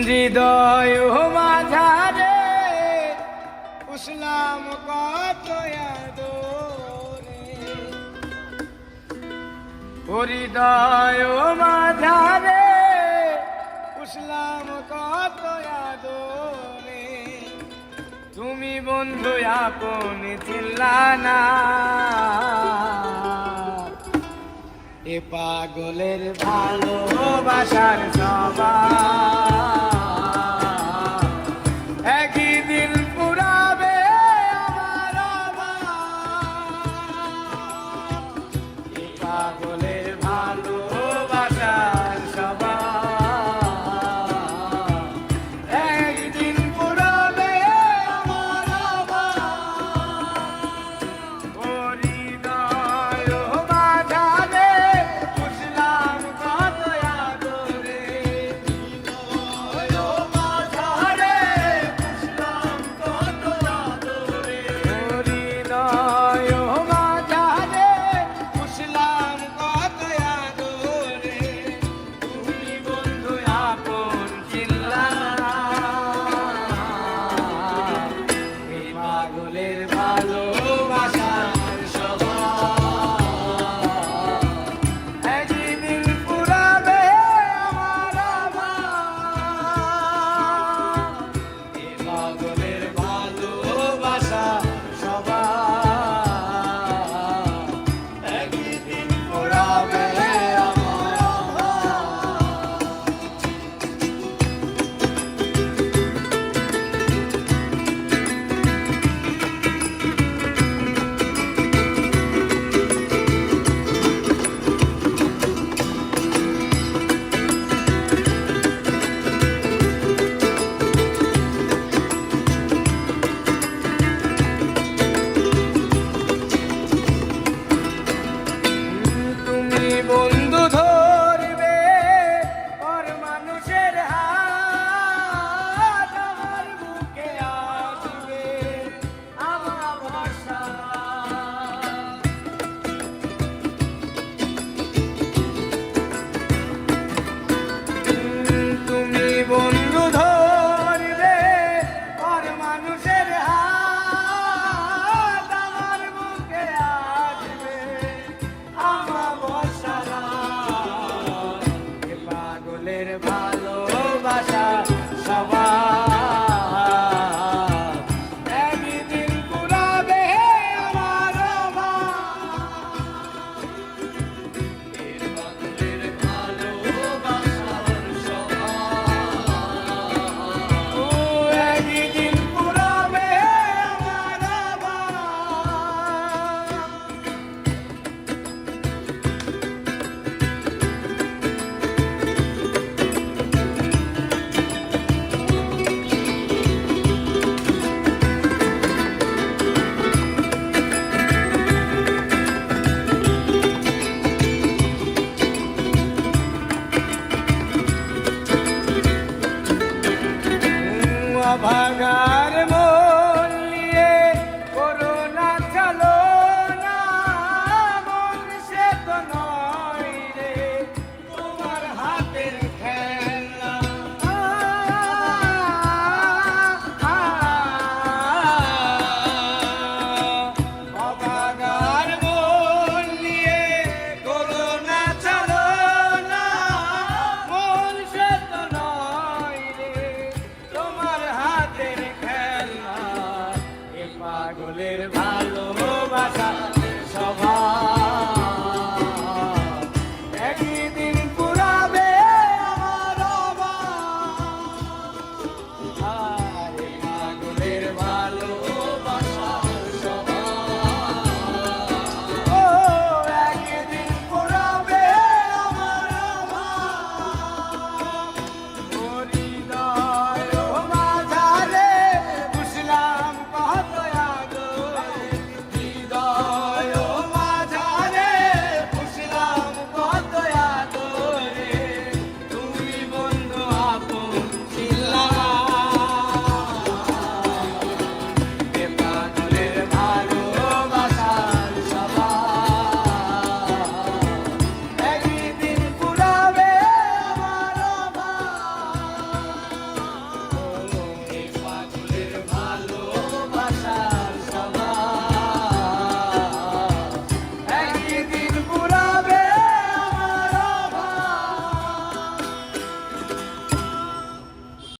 হৃদয় মাঝারে উসলাম কত হৃদয় মাঝারে উসলাম কত আদরে। তুমি বন্ধু আপন চিল্লানা এ পাগলের ভালোবাসার সবা I will pavoleiro. my